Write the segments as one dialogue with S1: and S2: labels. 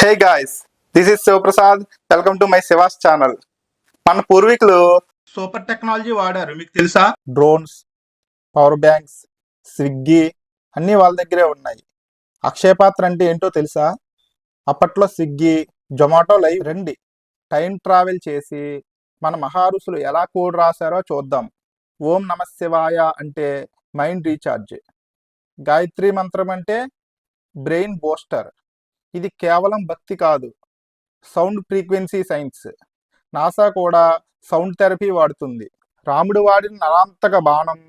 S1: Hey guys this is Shivaprasad welcome to my Shivas channel మన పూర్వీకులు super technology వాడారు మీకు తెలుసా? డ్రోన్స్ పవర్ బ్యాంక్స్ స్విగ్గీ అన్నీ వాళ్ళ దగ్గరే ఉన్నాయి. అక్షయ పాత్ర అంటే ఏంటో తెలుసా? అప్పట్లో స్విగ్గీ జొమాటో లైవ్ రండి టైం ట్రావెల్ చేసి మన మహారుషులు ఎలా కోడ్ రాశారో చూద్దాం. ఓం నమ శివాయ అంటే మైండ్ రీఛార్జ్. గాయత్రి మంత్రం అంటే బ్రెయిన్ బూస్టర్. ఇది కేవలం భక్తి కాదు. Sound frequency science. నాసా కూడా సౌండ్ థెరపీ వాడుతుంది. రాముడు వాడిన నరాంతక బాణం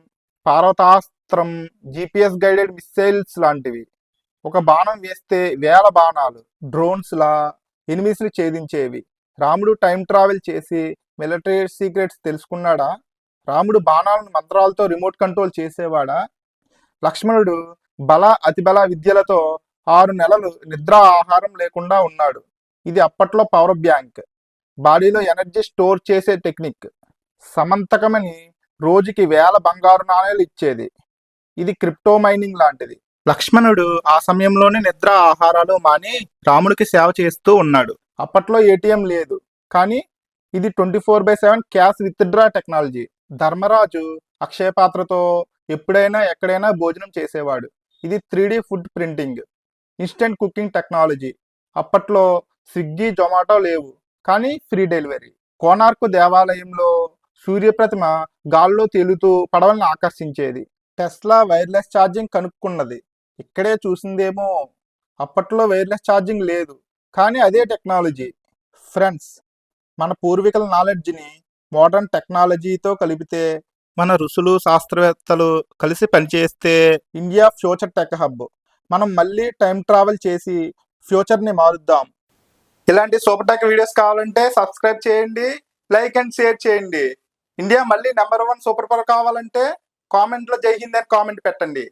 S1: పార్వతాస్త్రం జిపిఎస్ గైడెడ్ మిస్సైల్స్ లాంటివి. ఒక బాణం వేస్తే వేల బాణాలు డ్రోన్స్లా ఎనిమిస్లు ఛేదించేవి. రాముడు టైం ట్రావెల్ చేసి మిలిటరీ సీక్రెట్స్ తెలుసుకున్నాడా? రాముడు బాణాలను మంత్రాలతో రిమోట్ కంట్రోల్ చేసేవాడా? లక్ష్మణుడు బల అతిబల విద్యలతో ఆరు నెలలు నిద్ర ఆహారం లేకుండా ఉన్నాడు. ఇది అప్పట్లో పవర్ బ్యాంక్. బాడీలో ఎనర్జీ స్టోర్ చేసే టెక్నిక్. సమంతకమని రోజుకి వేల బంగారు నాణేలు ఇచ్చేది. ఇది క్రిప్టో మైనింగ్ లాంటిది. లక్ష్మణుడు ఆ సమయంలోనే నిద్ర ఆహారాలు మాని రాముడికి సేవ చేస్తూ ఉన్నాడు. అప్పట్లో ఏటీఎం లేదు. కానీ ఇది twenty four by seven cash withdraw technology. Dharmaraju Akshaya పాత్రతో ఎప్పుడైనా ఎక్కడైనా భోజనం చేసేవాడు. ఇది three food printing. Instant cooking technology. అప్పట్లో స్విగ్గీ జొమాటో లేవు. కానీ ఫ్రీ డెలివరీ. కోనార్కు దేవాలయంలో సూర్యప్రతిమ గాల్లో తేలుతూ పడవలను ఆకర్షించేది. టెస్లా వైర్లెస్ ఛార్జింగ్ కనుక్కున్నది. ఇక్కడే చూసిందేమో అప్పట్లో వైర్లెస్ ఛార్జింగ్ లేదు. కానీ అదే టెక్నాలజీ. ఫ్రెండ్స్ మన పూర్వీకుల నాలెడ్జ్ని మోడర్న్ టెక్నాలజీతో కలిపితే మన ఋషులు శాస్త్రవేత్తలు కలిసి పనిచేస్తే ఇండియా ఫ్యూచర్ టెక్ హబ్. మనం మళ్ళీ టైం ట్రావెల్ చేసి ఫ్యూచర్ని మారుద్దాం. ఇలాంటి సూపర్ టెక్ వీడియోస్ కావాలంటే సబ్స్క్రైబ్ చేయండి లైక్ అండ్ షేర్ చేయండి. ఇండియా మళ్ళీ నెంబర్ వన్ సూపర్ పవర్ కావాలంటే కామెంట్లో జై హింద్ అని కామెంట్ పెట్టండి.